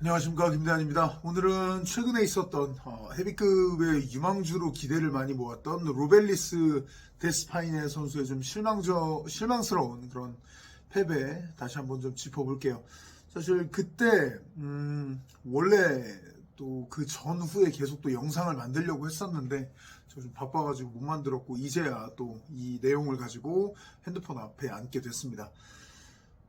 안녕하십니까 김대한입니다. 오늘은 최근에 있었던 어, 헤비급의 유망주로 기대를 많이 모았던 로벨리스 데스파이네 선수의 좀 실망저 실망스러운 그런 패배 다시 한번 좀 짚어볼게요. 사실 그때 음, 원래 또 그 전후에 계속 또 영상을 만들려고 했었는데 저좀 바빠가지고 못 만들었고 이제야 또 이 내용을 가지고 핸드폰 앞에 앉게 됐습니다.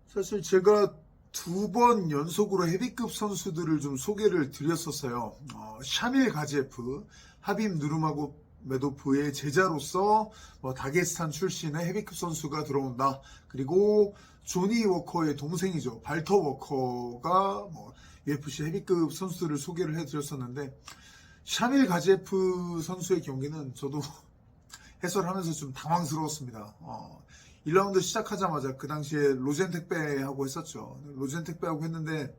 사실 제가 두 번 연속으로 헤비급 선수들을 좀 소개를 드렸었어요. 어, 샤밀 가제프, 하빔 누르마고 메도프의 제자로서 뭐 다게스탄 출신의 헤비급 선수가 들어온다. 그리고 조니 워커의 동생이죠. 발터 워커가 뭐 UFC 헤비급 선수들을 소개를 해드렸었는데 샤밀 가제프 선수의 경기는 저도 해설하면서 좀 당황스러웠습니다. 어, 1라운드 시작하자마자 그 당시에 로젠 택배하고 했었죠. 로젠 택배하고 했는데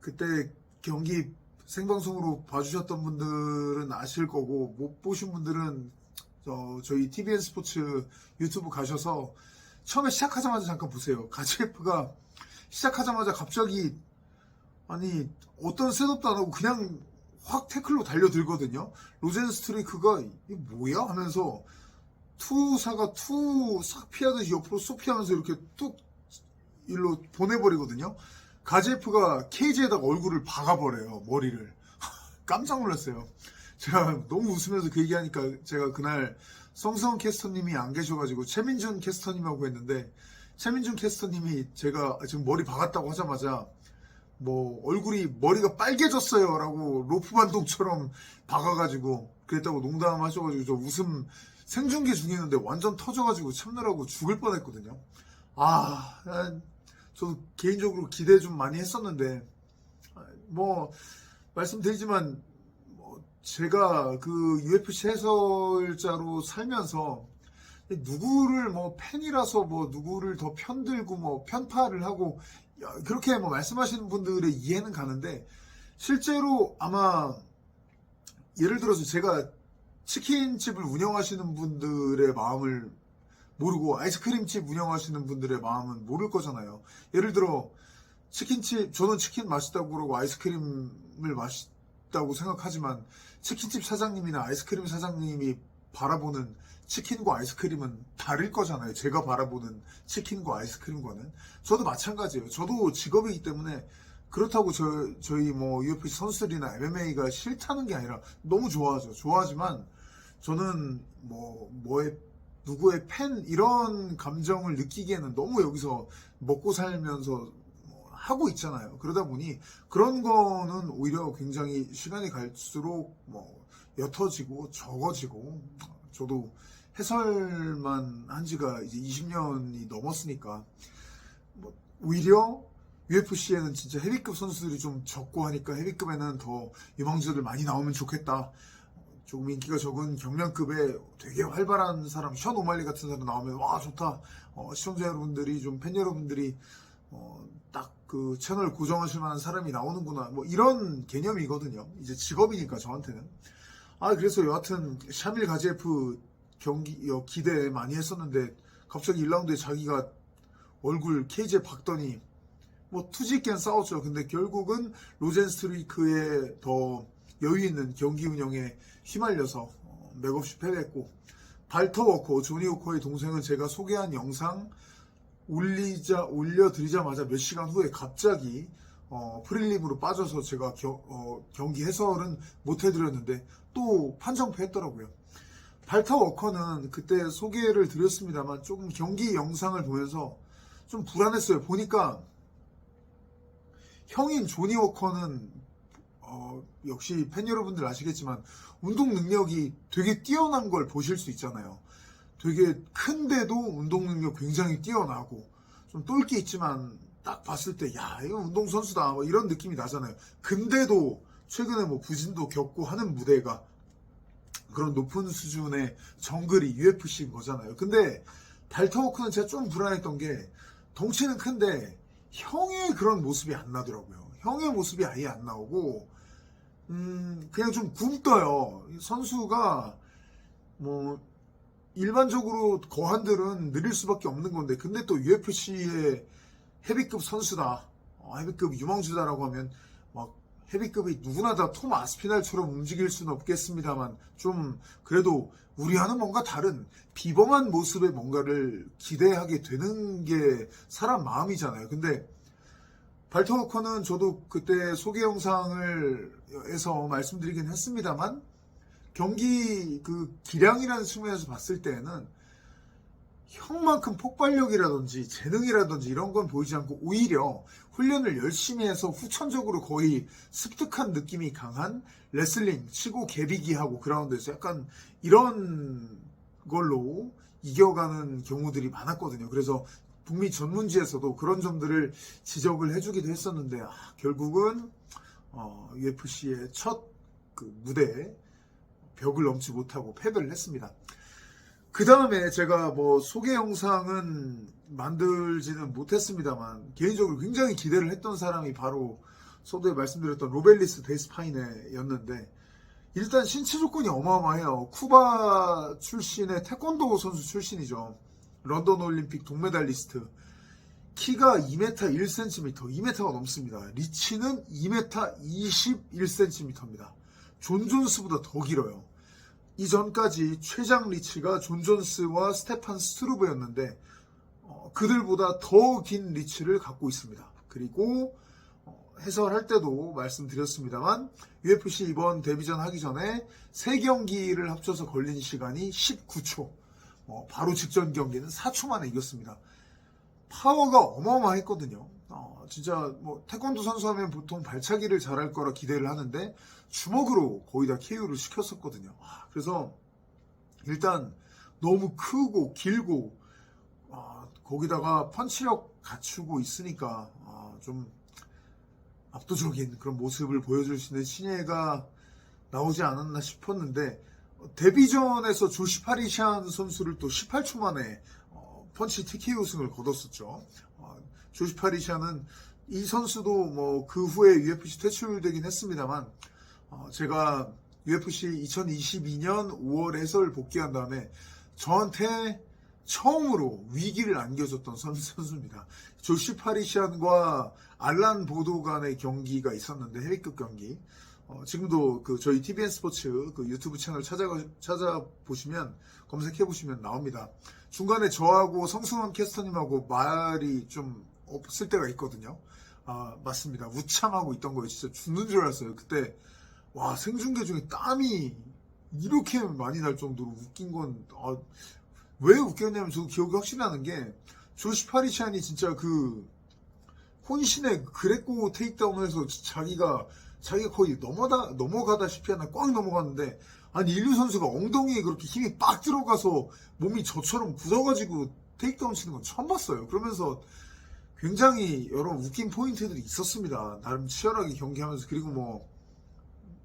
그때 경기 생방송으로 봐주셨던 분들은 아실 거고 못 보신 분들은 저, 저희 TVN 스포츠 유튜브 가셔서 처음에 시작하자마자 잠깐 보세요. 가지에프가 시작하자마자 갑자기 아니 어떤 셋업도 안 하고 그냥 확 태클로 달려들거든요. 로젠 스트레이크가 이게 뭐야 하면서 투사가 투 싹 피하듯이 옆으로 쏙 피하면서 이렇게 뚝 일로 보내버리거든요. 가제프가 케이지에다가 얼굴을 박아버려요. 머리를. 깜짝 놀랐어요. 제가 너무 웃으면서 그 얘기하니까 제가 그날 성성 캐스터님이 안 계셔가지고 최민준 캐스터님하고 했는데 최민준 캐스터님이 제가 지금 머리 박았다고 하자마자 뭐 얼굴이 머리가 빨개졌어요 라고 로프 반동처럼 박아가지고 그랬다고 농담하셔가지고 저 웃음 생중계 중이었는데 완전 터져가지고 참느라고 죽을 뻔했거든요. 아난 저도 개인적으로 기대 좀 많이 했었는데 뭐 말씀드리지만 뭐 제가 그 UFC 해설자로 살면서 누구를 뭐 팬이라서 뭐 누구를 더 편들고 뭐 편파를 하고 야, 그렇게 뭐 말씀하시는 분들의 이해는 가는데 실제로 아마 예를 들어서 제가 치킨집을 운영하시는 분들의 마음을 모르고 아이스크림집 운영하시는 분들의 마음은 모를 거잖아요. 예를 들어 치킨집 저는 치킨 맛있다고 그러고 아이스크림을 맛있다고 생각하지만 치킨집 사장님이나 아이스크림 사장님이 바라보는 치킨과 아이스크림은 다를 거잖아요. 제가 바라보는 치킨과 아이스크림과는 저도 마찬가지예요. 저도 직업이기 때문에 그렇다고 저, 저희 뭐 UFC 선수들이나 MMA가 싫다는 게 아니라 너무 좋아하죠. 좋아하지만 저는 뭐 뭐의 누구의 팬 이런 감정을 느끼기에는 너무 여기서 먹고 살면서 뭐 하고 있잖아요. 그러다 보니 그런 거는 오히려 굉장히 시간이 갈수록 뭐 옅어지고 적어지고 저도 해설만 한 지가 이제 20년이 넘었으니까 뭐 오히려 UFC에는 진짜 헤비급 선수들이 좀 적고 하니까 헤비급에는 더 유망주들 많이 나오면 좋겠다. 조금 인기가 적은 경량급에 되게 활발한 사람, 션 오말리 같은 사람 나오면 와 좋다. 어, 시청자 여러분들이 좀 팬 여러분들이 어, 딱 그 채널 고정하실 만한 사람이 나오는구나. 뭐 이런 개념이거든요. 이제 직업이니까 저한테는. 아 그래서 여하튼 샤밀 가제프 경기 어, 기대 많이 했었는데 갑자기 1라운드에 자기가 얼굴 케이지에 박더니 뭐 투지 있게 싸웠죠. 근데 결국은 로젠 스트리크의 더 여유 있는 경기 운영에 휘말려서 어, 맥없이 패배했고 발터 워커 조니 워커의 동생은 제가 소개한 영상 올리자 올려드리자마자 몇 시간 후에 갑자기 어, 프릴림으로 빠져서 제가 겨- 어, 경기 해설은 못 해드렸는데 또 판정패 했더라고요. 발터 워커는 그때 소개를 드렸습니다만 조금 경기 영상을 보면서 좀 불안했어요. 보니까 형인 조니 워커는 어, 역시 팬 여러분들 아시겠지만 운동 능력이 되게 뛰어난 걸 보실 수 있잖아요. 되게 큰데도 운동 능력 굉장히 뛰어나고 좀 똘끼 있지만 딱 봤을 때 야 이거 운동 선수다 뭐 이런 느낌이 나잖아요. 근데도 최근에 뭐 부진도 겪고 하는 무대가 그런 높은 수준의 정글이 UFC인 거잖아요. 근데 발터워크는 제가 좀 불안했던 게 덩치는 큰데 형의 그런 모습이 안 나더라고요. 형의 모습이 아예 안 나오고 음 그냥 좀 굼떠요. 선수가 뭐 일반적으로 거한들은 느릴 수밖에 없는 건데 근데 또 UFC의 헤비급 선수다 어, 헤비급 유망주다라고 하면 막 헤비급이 누구나 다 톰 아스피날처럼 움직일 수는 없겠습니다만 좀 그래도 우리와는 뭔가 다른 비범한 모습의 뭔가를 기대하게 되는 게 사람 마음이잖아요. 근데 발터워커는 저도 그때 소개 영상을 에서 말씀드리긴 했습니다만 경기 그 기량이라는 측면에서 봤을 때는 형만큼 폭발력이라든지 재능이라든지 이런 건 보이지 않고 오히려 훈련을 열심히 해서 후천적으로 거의 습득한 느낌이 강한 레슬링 치고 개비기 하고 그라운드에서 약간 이런 걸로 이겨가는 경우들이 많았거든요. 그래서 북미 전문지에서도 그런 점들을 지적을 해주기도 했었는데 아, 결국은 어, UFC의 첫 그 무대 벽을 넘지 못하고 패배를 했습니다. 그 다음에 제가 뭐 소개 영상은 만들지는 못했습니다만 개인적으로 굉장히 기대를 했던 사람이 바로 서두에 말씀드렸던 로벨리스 데스파이네였는데 일단 신체 조건이 어마어마해요. 쿠바 출신의 태권도 선수 출신이죠. 런던 올림픽 동메달리스트. 키가 2m 1cm, 2m가 넘습니다. 리치는 2m 21cm입니다. 존 존스보다 더 길어요. 이전까지 최장 리치가 존 존스와 스테판 스트루브였는데 어, 그들보다 더 긴 리치를 갖고 있습니다. 그리고 어, 해설할 때도 말씀드렸습니다만 UFC 이번 데뷔전 하기 전에 세 경기를 합쳐서 걸린 시간이 19초. 어, 바로 직전 경기는 4초 만에 이겼습니다. 파워가 어마어마했거든요. 어, 진짜 뭐 태권도 선수하면 보통 발차기를 잘할 거라 기대를 하는데 주먹으로 거의 다 KO를 시켰었거든요. 아, 그래서 일단 너무 크고 길고 아, 거기다가 펀치력 갖추고 있으니까 아, 좀 압도적인 그런 모습을 보여줄 수 있는 신예가 나오지 않았나 싶었는데 어, 데뷔전에서 조시 파리샨 선수를 또 18초 만에 어, 펀치 TK 우승을 거뒀었죠. 어, 조시 파리샨은 이 선수도 뭐 그 후에 UFC 퇴출되긴 했습니다만 어, 제가 UFC 2022년 5월 해설 복귀한 다음에 저한테 처음으로 위기를 안겨줬던 선수, 선수입니다. 조시 파리시안과 알란 보도 간의 경기가 있었는데 헤비급 경기. 어, 지금도 그 저희 TVN 스포츠 그 유튜브 채널 찾아 찾아보시면 검색해 보시면 나옵니다. 중간에 저하고 성승환 캐스터님하고 말이 좀 없을 때가 있거든요. 아 맞습니다. 우참하고 있던 거예요. 진짜 죽는 줄 알았어요. 그때 와 생중계 중에 땀이 이렇게 많이 날 정도로 웃긴 건 아, 왜 웃겼냐면 저 기억이 확실히 나는 게 조시 파리시안이 진짜 그 혼신의 그레코 테이크다운에서 자기가 자기가 거의 넘어다 넘어가다시피 하나 꽉 넘어갔는데 아니 인류 선수가 엉덩이에 그렇게 힘이 빡 들어가서 몸이 저처럼 굳어가지고 테이크다운 치는 건 처음 봤어요. 그러면서 굉장히 여러 웃긴 포인트들이 있었습니다. 나름 치열하게 경기하면서 그리고 뭐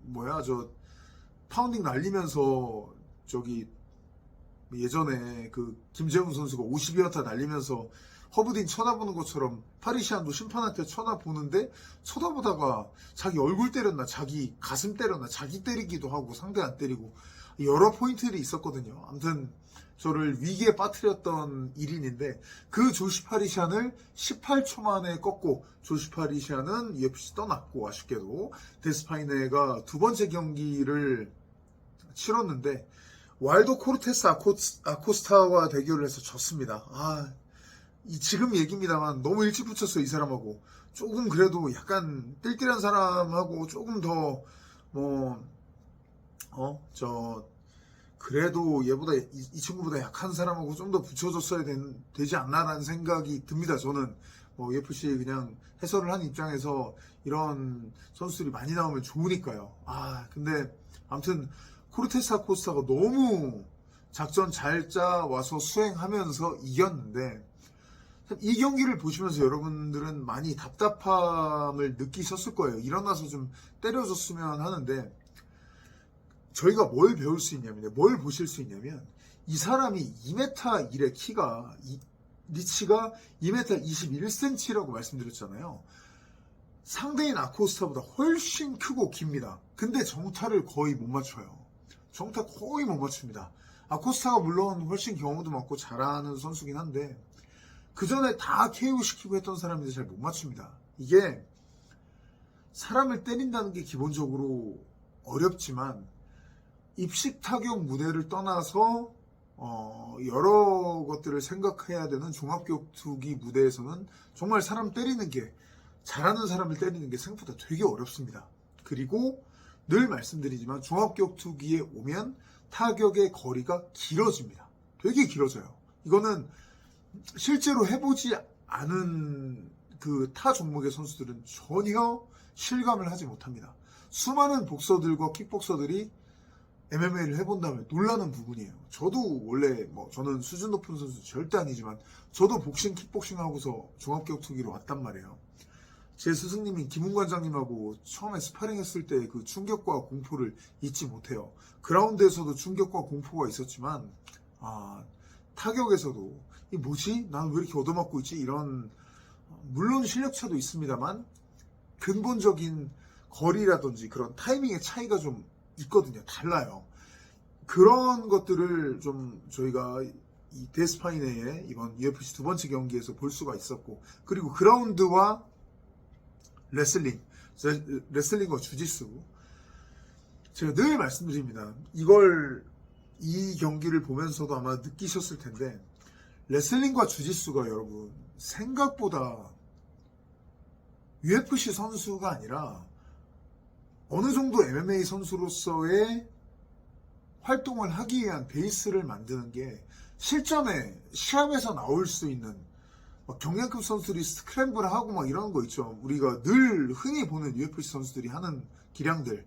뭐야 저 파운딩 날리면서 저기 예전에 그 김재훈 선수가 52연타 날리면서 허브딘 쳐다보는 것처럼 파리시안도 심판한테 쳐다보는데 쳐다보다가 자기 얼굴 때렸나 자기 가슴 때렸나 자기 때리기도 하고 상대 안 때리고 여러 포인트들이 있었거든요. 아무튼 저를 위기에 빠뜨렸던 일인인데 그 조시 파리시안을 18초 만에 꺾고 조시 파리시안은 UFC 떠났고 아쉽게도 데스파이네가 두 번째 경기를 치렀는데 와일드 코르테스 아코스, 아코스타와 대결을 해서 졌습니다. 아, 이 지금 얘기입니다만 너무 일찍 붙였어요, 이 사람하고. 조금 그래도 약간 띨띨한 사람하고 조금 더, 뭐, 어, 저, 그래도 얘보다, 이, 이 친구보다 약한 사람하고 좀 더 붙여줬어야 된, 되지 않나라는 생각이 듭니다, 저는. 뭐, UFC 그냥 해설을 한 입장에서 이런 선수들이 많이 나오면 좋으니까요. 아, 근데, 아무튼, 코르테스 아코스타가 너무 작전 잘 짜 와서 수행하면서 이겼는데 이 경기를 보시면서 여러분들은 많이 답답함을 느끼셨을 거예요. 일어나서 좀 때려줬으면 하는데 저희가 뭘 배울 수 있냐면 뭘 보실 수 있냐면 이 사람이 2m 1의 키가 이- 리치가 2m 21cm라고 말씀드렸잖아요. 상대인 아코스타보다 훨씬 크고 깁니다. 근데 정타를 거의 못 맞춰요. 정타 거의 못 맞춥니다. 아코스타가 물론 훨씬 경험도 많고 잘하는 선수긴 한데 그 전에 다 KO 시키고 했던 사람인데 잘 못 맞춥니다. 이게 사람을 때린다는 게 기본적으로 어렵지만 입식 타격 무대를 떠나서 어, 여러 것들을 생각해야 되는 종합격투기 무대에서는 정말 사람 때리는 게 잘하는 사람을 때리는 게 생각보다 되게 어렵습니다. 그리고 늘 말씀드리지만 종합격투기에 오면 타격의 거리가 길어집니다. 되게 길어져요. 이거는 실제로 해보지 않은 그 타 종목의 선수들은 전혀 실감을 하지 못합니다. 수많은 복서들과 킥복서들이 MMA를 해본 다음에 놀라는 부분이에요. 저도 원래 뭐 저는 수준 높은 선수 절대 아니지만 저도 복싱 킥복싱 하고서 종합격투기로 왔단 말이에요. 제 스승님인 김웅 관장님하고 처음에 스파링 했을 때 그 충격과 공포를 잊지 못해요. 그라운드에서도 충격과 공포가 있었지만 아 타격에서도 이 뭐지? 난 왜 이렇게 얻어맞고 있지? 이런 물론 실력 차도 있습니다만 근본적인 거리라든지 그런 타이밍의 차이가 좀 있거든요. 달라요. 그런 것들을 좀 저희가 이 데스파이네의 이번 UFC 두 번째 경기에서 볼 수가 있었고 그리고 그라운드와 레슬링, 제- 레슬링과 주짓수 제가 늘 말씀드립니다. 이걸 이 경기를 보면서도 아마 느끼셨을 텐데 레슬링과 주짓수가 여러분 생각보다 UFC 선수가 아니라 어느 정도 MMA 선수로서의 활동을 하기 위한 베이스를 만드는 게 실전에 시합에서 나올 수 있는 막 경량급 선수들이 스크램블 하고 막 이런 거 있죠. 우리가 늘 흔히 보는 UFC 선수들이 하는 기량들.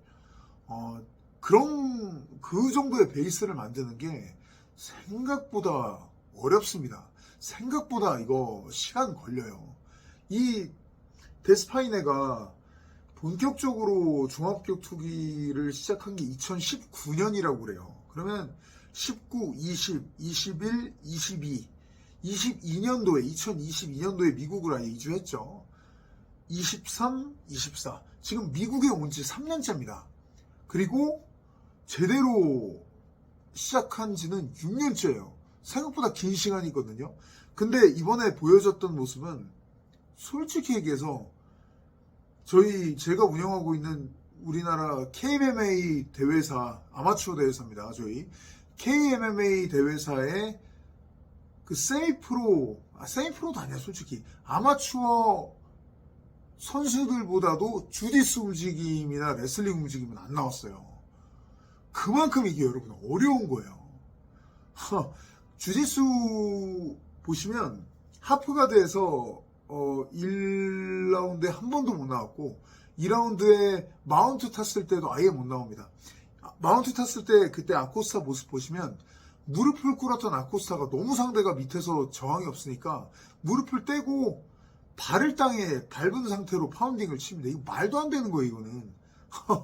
어, 그런 그 정도의 베이스를 만드는 게 생각보다 어렵습니다. 생각보다 이거 시간 걸려요. 이 데스파이네가 본격적으로 종합격 투기를 시작한 게 2019년이라고 그래요. 그러면 19, 20, 21, 22, 22년도에 2022년도에 미국을 아예 이주했죠. 23, 24. 지금 미국에 온 지 3년째입니다. 그리고 제대로 시작한 지는 6년째예요. 생각보다 긴 시간이거든요. 근데 이번에 보여줬던 모습은 솔직히 얘기해서 저희 제가 운영하고 있는 우리나라 KMMA 대회사 아마추어 대회사입니다. 저희 KMMA 대회사의 그 세미 프로 아 세미 프로도 아니야 솔직히 아마추어 선수들보다도 주디스 움직임이나 레슬링 움직임은 안 나왔어요. 그만큼 이게 여러분 어려운 거예요. 하, 주짓수 보시면 하프가드에서 어, 1라운드에 한 번도 못 나왔고 2라운드에 마운트 탔을 때도 아예 못 나옵니다. 아, 마운트 탔을 때 그때 아코스타 모습 보시면 무릎을 꿇었던 아코스타가 너무 상대가 밑에서 저항이 없으니까 무릎을 떼고 발을 땅에 밟은 상태로 파운딩을 칩니다. 이거 말도 안 되는 거예요, 이거는.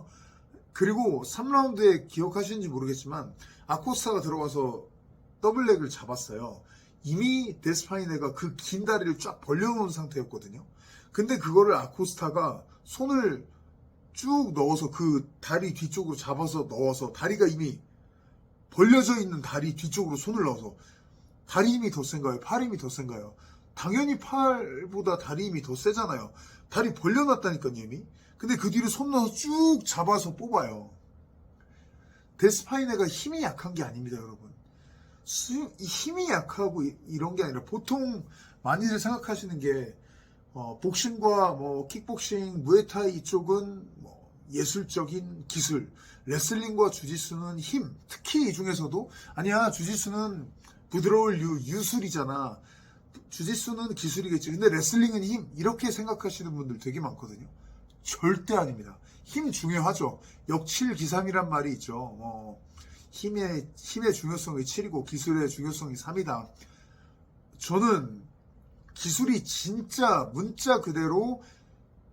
그리고 3라운드에 기억하시는지 모르겠지만 아코스타가 들어가서 더블렉을 잡았어요. 이미 데스파이네가 그 긴 다리를 쫙 벌려놓은 상태였거든요. 근데 그거를 아코스타가 손을 쭉 넣어서 그 다리 뒤쪽으로 잡아서 넣어서 다리가 이미 벌려져 있는 다리 뒤쪽으로 손을 넣어서 다리 힘이 더 센가요? 팔 힘이 더 센가요? 당연히 팔보다 다리 힘이 더 세잖아요. 다리 벌려놨다니까요, 이미. 근데 그 뒤로 손 넣어서 쭉 잡아서 뽑아요. 데스파이네가 힘이 약한 게 아닙니다, 여러분. 수- 이 힘이 약하고 이- 이런 게 아니라 보통 많이들 생각하시는 게 어, 복싱과 뭐 킥복싱, 무에타이 이쪽은 뭐 예술적인 기술, 레슬링과 주짓수는 힘. 특히 이 중에서도 아니야 주짓수는 부드러울 유, 유술이잖아. 주짓수는 기술이겠지. 근데 레슬링은 힘. 이렇게 생각하시는 분들 되게 많거든요. 절대 아닙니다. 힘 중요하죠. 역칠기삼이란 말이 있죠. 어, 힘의 힘의 중요성이 7이고 기술의 중요성이 3이다. 저는 기술이 진짜 문자 그대로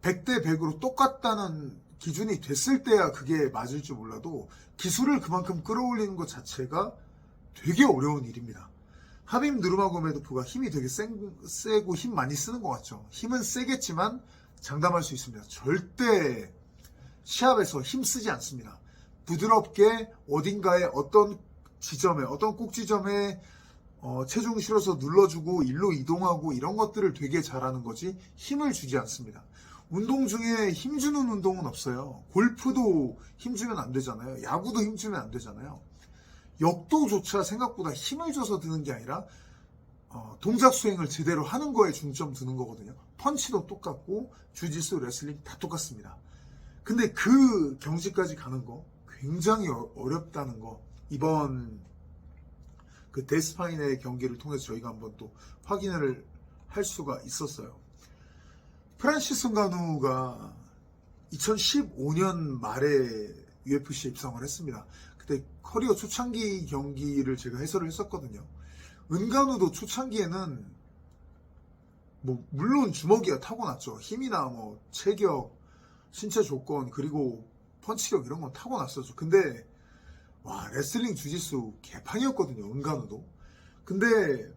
100대 100으로 똑같다는 기준이 됐을 때야 그게 맞을지 몰라도 기술을 그만큼 끌어올리는 것 자체가 되게 어려운 일입니다. 하빔 누르마고메도프가 힘이 되게 센, 세고 힘 많이 쓰는 것 같죠. 힘은 세겠지만 장담할 수 있습니다. 절대 시합에서 힘 쓰지 않습니다. 부드럽게 어딘가에 어떤 지점에 어떤 꼭 지점에 어, 체중 실어서 눌러주고 일로 이동하고 이런 것들을 되게 잘하는 거지 힘을 주지 않습니다. 운동 중에 힘주는 운동은 없어요. 골프도 힘주면 안 되잖아요. 야구도 힘주면 안 되잖아요. 역도조차 생각보다 힘을 줘서 드는 게 아니라 어, 동작 수행을 제대로 하는 거에 중점 두는 거거든요. 펀치도 똑같고 주짓수, 레슬링 다 똑같습니다. 근데 그 경지까지 가는 거 굉장히 어- 어렵다는 거 이번 그 데스파인의 경기를 통해서 저희가 한번 또 확인을 할 수가 있었어요. 프란시스 가누가 2015년 말에 UFC에 입성을 했습니다. 그때 커리어 초창기 경기를 제가 해설을 했었거든요. 은간우도 초창기에는 뭐 물론 주먹이야 타고났죠. 힘이나 뭐 체격, 신체 조건 그리고 펀치력 이런 건 타고났었죠. 근데 와 레슬링 주짓수 개판이었거든요. 은간우도. 근데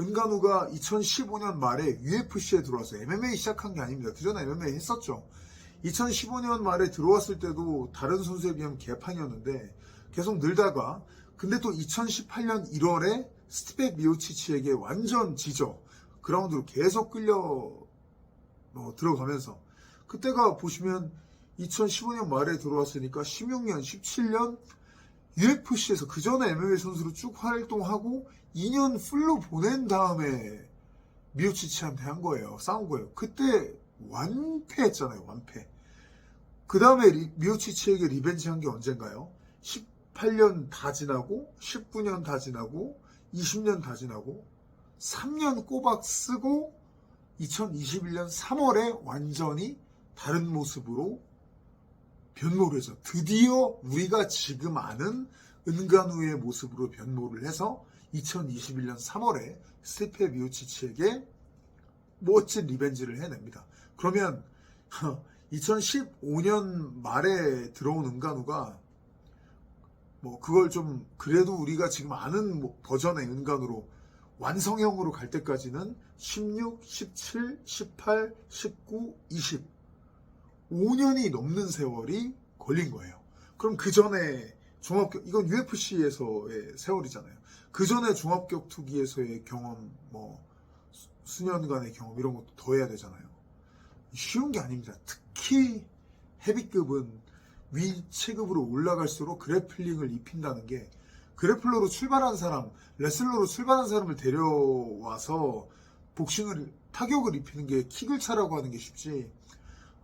은간우가 2015년 말에 UFC에 들어와서 MMA 시작한 게 아닙니다. 그 전에 MMA 했었죠. 2015년 말에 들어왔을 때도 다른 선수에 비하면 개판이었는데 계속 늘다가 근데 또 2018년 1월에 스티페 미오치치에게 완전 지져 그라운드로 계속 끌려 어, 들어가면서 그때가 보시면 2015년 말에 들어왔으니까 16년, 17년 UFC에서 그 전에 MMA 선수로 쭉 활동하고 2년 풀로 보낸 다음에 미오치치한테 한 거예요. 싸운 거예요. 그때 완패했잖아요. 완패. 그 다음에 미오치치에게 리벤지 한 게 언젠가요? 18년 다 지나고 19년 다 지나고 20년 다 지나고 3년 꼬박 쓰고 2021년 3월에 완전히 다른 모습으로 변모를 해서 드디어 우리가 지금 아는 은간우의 모습으로 변모를 해서 2021년 3월에 스테페 미오치치에게 멋진 리벤지를 해냅니다. 그러면 2015년 말에 들어온 은간우가 뭐 그걸 좀 그래도 우리가 지금 아는 뭐 버전의 은간으로 완성형으로 갈 때까지는 16, 17, 18, 19, 20 5년이 넘는 세월이 걸린 거예요. 그럼 그 전에 종합격 이건 UFC에서의 세월이잖아요. 그 전에 종합격 투기에서의 경험 뭐 수- 수년간의 경험 이런 것도 더 해야 되잖아요. 쉬운 게 아닙니다. 특히 헤비급은 위 체급으로 올라갈수록 그래플링을 입힌다는 게 그래플러로 출발한 사람, 레슬러로 출발한 사람을 데려와서 복싱을 타격을 입히는 게 킥을 차라고 하는 게 쉽지.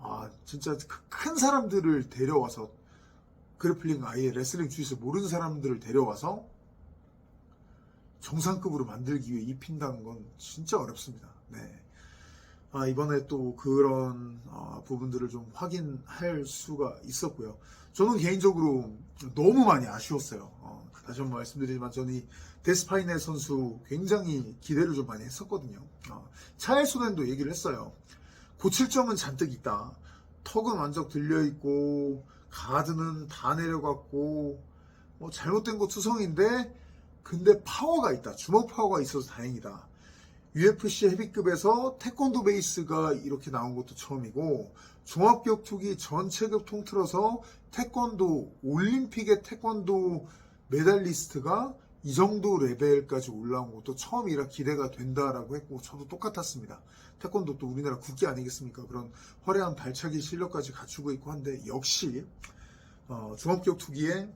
아 진짜 그큰 사람들을 데려와서 그래플링 아예 레슬링 주짓수 모르는 사람들을 데려와서 정상급으로 만들기 위해 입힌다는 건 진짜 어렵습니다. 네. 아, 이번에 또 그런 아, 부분들을 좀 확인할 수가 있었고요. 저는 개인적으로 너무 많이 아쉬웠어요. 어, 다시 한번 말씀드리지만 저는 이 데스파이네 선수 굉장히 기대를 좀 많이 했었거든요. 어, 차일 소렌도 얘기를 했어요. 고칠 점은 잔뜩 있다. 턱은 완전 들려있고 가드는 다 내려갔고 뭐 잘못된 거 투성인데 근데 파워가 있다. 주먹 파워가 있어서 다행이다. UFC 헤비급에서 태권도 베이스가 이렇게 나온 것도 처음이고 종합격투기 전체급 통틀어서 태권도 올림픽의 태권도 메달리스트가 이 정도 레벨까지 올라온 것도 처음이라 기대가 된다라고 했고 저도 똑같았습니다. 태권도 또 우리나라 국기 아니겠습니까? 그런 화려한 발차기 실력까지 갖추고 있고 한데 역시 어, 종합격투기에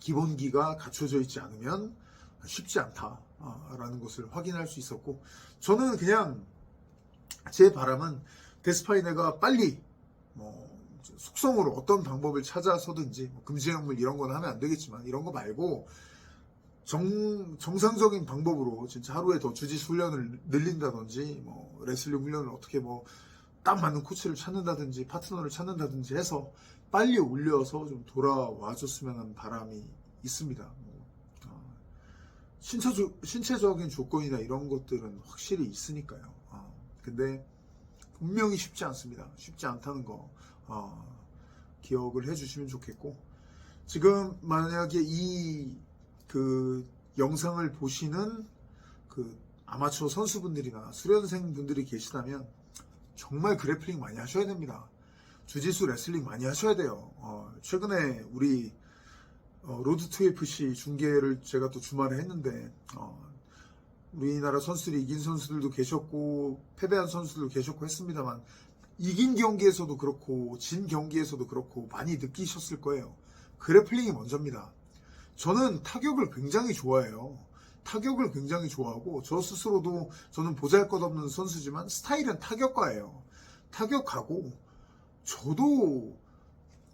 기본기가 갖춰져 있지 않으면 쉽지 않다라는 것을 확인할 수 있었고 저는 그냥 제 바람은 데스파이네가 빨리 뭐 속성으로 어떤 방법을 찾아서든지 뭐 금지약물 이런 건 하면 안 되겠지만 이런 거 말고 정, 정상적인 방법으로 진짜 하루에 더 주짓수 훈련을 늘린다든지 뭐 레슬링 훈련을 어떻게 뭐 딱 맞는 코치를 찾는다든지 파트너를 찾는다든지 해서 빨리 올려서 좀 돌아와 줬으면 하는 바람이 있습니다. 뭐, 어, 신체조, 신체적인 조건이나 이런 것들은 확실히 있으니까요. 어, 근데 분명히 쉽지 않습니다. 쉽지 않다는 거 어, 기억을 해주시면 좋겠고 지금 만약에 이 그 영상을 보시는 그 아마추어 선수분들이나 수련생 분들이 계시다면 정말 그래플링 많이 하셔야 됩니다. 주짓수 레슬링 많이 하셔야 돼요. 어, 최근에 우리 어, 로드 투 FC 중계를 제가 또 주말에 했는데 어, 우리나라 선수들이 이긴 선수들도 계셨고 패배한 선수들도 계셨고 했습니다만 이긴 경기에서도 그렇고 진 경기에서도 그렇고 많이 느끼셨을 거예요. 그래플링이 먼저입니다. 저는 타격을 굉장히 좋아해요. 타격을 굉장히 좋아하고 저 스스로도 저는 보잘것없는 선수지만 스타일은 타격가예요. 타격하고 저도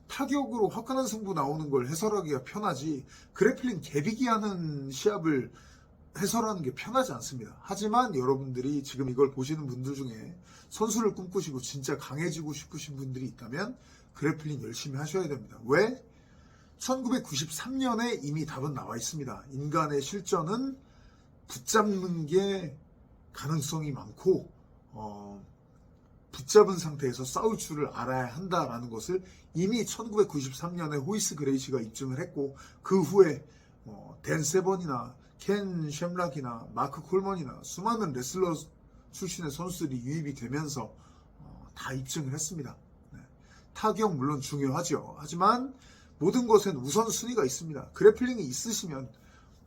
타격으로 화끈한 승부 나오는 걸 해설하기가 편하지 그래플링 개비기 하는 시합을 해설하는 게 편하지 않습니다. 하지만 여러분들이 지금 이걸 보시는 분들 중에 선수를 꿈꾸시고 진짜 강해지고 싶으신 분들이 있다면 그래플링 열심히 하셔야 됩니다. 왜? 1993년에 이미 답은 나와 있습니다. 인간의 실전은 붙잡는 게 가능성이 많고 어, 붙잡은 상태에서 싸울 줄을 알아야 한다라는 것을 이미 1993년에 호이스 그레이시가 입증을 했고 그 후에 어, 댄 세번이나 켄 쉔락이나 마크 콜먼이나 수많은 레슬러 출신의 선수들이 유입이 되면서 어, 다 입증을 했습니다. 네. 타격 물론 중요하죠. 하지만 모든 것엔 우선순위가 있습니다. 그래플링이 있으시면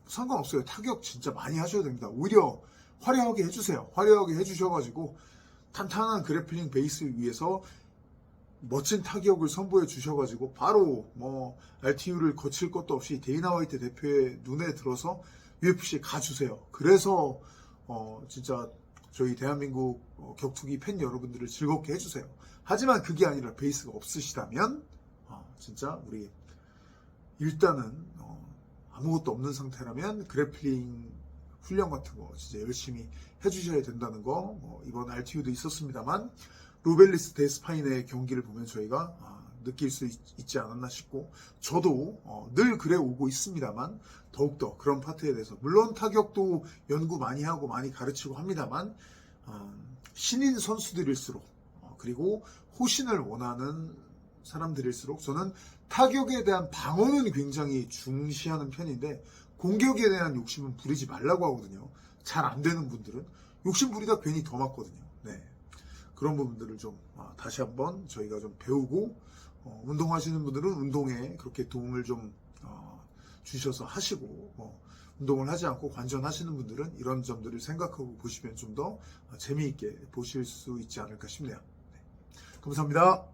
상관없어요. 타격 진짜 많이 하셔야 됩니다. 오히려 화려하게 해주세요. 화려하게 해주셔가지고 탄탄한 그래플링 베이스 위에서 멋진 타격을 선보여 주셔가지고 바로 뭐 RTU를 거칠 것도 없이 데이나 화이트 대표의 눈에 들어서 UFC에 가주세요. 그래서 어 진짜 저희 대한민국 어, 격투기 팬 여러분들을 즐겁게 해주세요. 하지만 그게 아니라 베이스가 없으시다면 어, 진짜 우리 일단은 어, 아무것도 없는 상태라면 그래플링 훈련 같은 거 진짜 열심히 해주셔야 된다는 거 뭐, 이번 RTU도 있었습니다만 로벨리스 데스파인의 경기를 보면 저희가 아, 느낄 수 있, 지 않았나 싶고 저도 어, 늘 그래 오고 있습니다만 더욱더 그런 파트에 대해서 물론 타격도 연구 많이 하고 많이 가르치고 합니다만 어, 신인 선수들일수록 어, 그리고 호신을 원하는 사람들일수록 저는 타격에 대한 방어는 굉장히 중시하는 편인데 공격에 대한 욕심은 부리지 말라고 하거든요. 잘 안 되는 분들은 욕심 부리다 괜히 더 맞거든요. 네. 그런 부분들을 좀 아, 다시 한번 저희가 좀 배우고 어, 운동하시는 분들은 운동에 그렇게 도움을 좀 어, 주셔서 하시고 어, 운동을 하지 않고 관전하시는 분들은 이런 점들을 생각하고 보시면 좀 더 재미있게 보실 수 있지 않을까 싶네요. 네. 감사합니다.